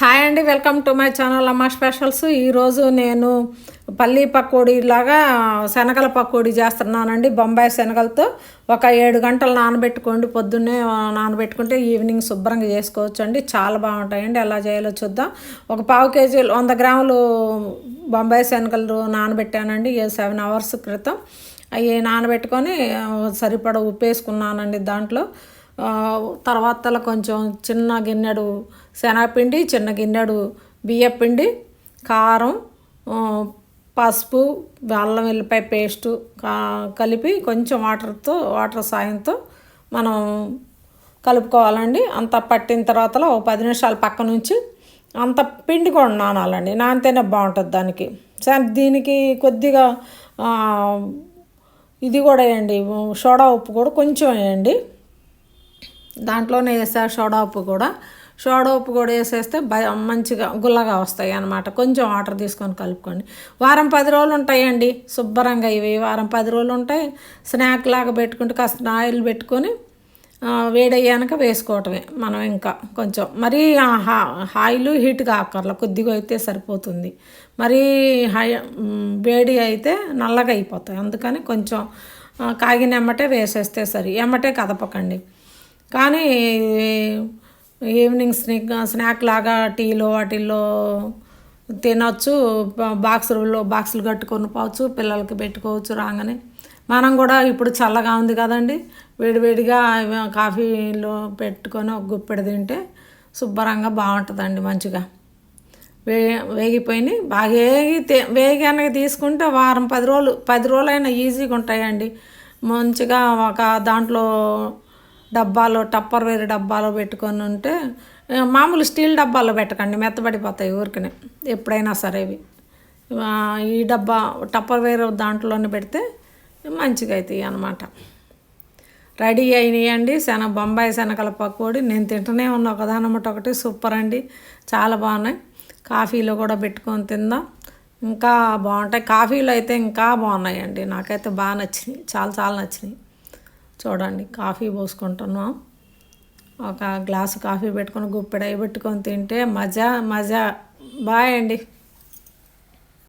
Hi అండి welcome to my channel అమ్మ specials ఈరోజు నేను పల్లీ పకోడీ లాగా శనగల పకోడీ చేస్తున్నానండి. బొంబాయి శనగలతో ఒక ఏడు గంటలు నానబెట్టుకోండి. పొద్దున్నే నానబెట్టుకుంటే ఈవినింగ్ శుభ్రంగా చేసుకోవచ్చు అండి చాలా బాగుంటాయండి. ఎలా చేయాలో చూద్దాం. ఒక పావు కేజీలు వంద గ్రాములు బొంబాయి శనగలు నానబెట్టానండి. సెవెన్ అవర్స్ క్రితం. అవి నానబెట్టుకొని సరిపడ ఉప్పు వేసుకున్నానండి దాంట్లో. తర్వాత కొంచెం చిన్న గిన్నెడు శనగపిండి చిన్న గిన్నెడు బియ్యపిండి కారం పసుపు అల్లం వెల్లిపాయ పేస్టు కలిపి కొంచెం వాటర్తో వాటర్ సాయంతో మనం కలుపుకోవాలండి. అంత పట్టిన తర్వాత ఒక పది నిమిషాలు పక్క నుంచి అంత పిండి కూడా నానాలండి. నానితేనే బాగుంటుంది దానికి. సరే దీనికి కొద్దిగా ఇది కూడా వేయండి. సోడా ఉప్పు కూడా కొంచెం వేయండి. దాంట్లోనే వేసారు సోడా ఉప్పు కూడా. సోడా ఉప్పు కూడా వేసేస్తే బ- మంచిగా గుల్లగా వస్తాయి అన్నమాట. కొంచెం వాటర్ తీసుకొని కలుపుకోండి. వారం పది రోజులు ఉంటాయండి శుభ్రంగా ఇవి. వారం పది రోజులు ఉంటాయి స్నాక్ లాగా పెట్టుకుంటే కాస్త ఆయిల్ పెట్టుకొని వేడయ్యాక వేసుకోవటమే మనం ఇంకా కొంచెం. మరీ హా- ఆయిల్ హీట్ కాకర్ల కొద్దిగా అయితే సరిపోతుంది. మరీ హై వేడి అయితే నల్లగా అయిపోతాయి. అందుకని కొంచెం కాగిన ఎమ్మటే వేసేస్తే సరి. ఎమ్మటే కదపకండి. కానీ ఈవినింగ్ స్నాక్ స్నాక్ లాగా టీలో వాటిల్లో తినొచ్చు బా- బాక్సుల్లో బాక్సులు కట్టుకొని పోవచ్చు పిల్లలకి పెట్టుకోవచ్చు రాగానే. మనం కూడా ఇప్పుడు చల్లగా ఉంది కదండి. వేడివేడిగా కాఫీలో పెట్టుకొని ఒక గుప్పెడు తింటే శుభ్రంగా బాగుంటుందండి మంచిగా. వే వేగిపోయినాయి. బాగా వేగి తే- తీసుకుంటే వారం పది రోజులు పది రోజులైనా ఈజీగా ఉంటాయండి. మంచిగా ఒక దాంట్లో డబ్బాలో టప్పర్ వేరు డబ్బాలో పెట్టుకొని ఉంటే మామూలు స్టీల్ డబ్బాలో పెట్టకండి మెత్తబడిపోతాయి ఊరికనే ఎప్పుడైనా సరే ఇవి. ఈ డబ్బా టప్పర్ వేరు దాంట్లోనే పెడితే మంచిగా అవుతాయి అన్నమాట. రెడీ అయినాయండి శన బొంబాయి శనగల పకోడి. నేను తింటూనే ఉన్నా ఒకదానమాట ఒకటి సూపర్ అండి చాలా బాగున్నాయి. కాఫీలో కూడా పెట్టుకొని తిందాం. ఇంకా బాగుంటాయి కాఫీలో అయితే ఇంకా బాగున్నాయండి నాకైతే బాగా నచ్చినాయి చాలా చాలా నచ్చినాయి. చూడండి కాఫీ పోసుకుంటున్నాం. ఒక గ్లాసు కాఫీ పెట్టుకొని గుప్పెడ పెట్టుకొని తింటే మజా మజా. బాయ్ అండి.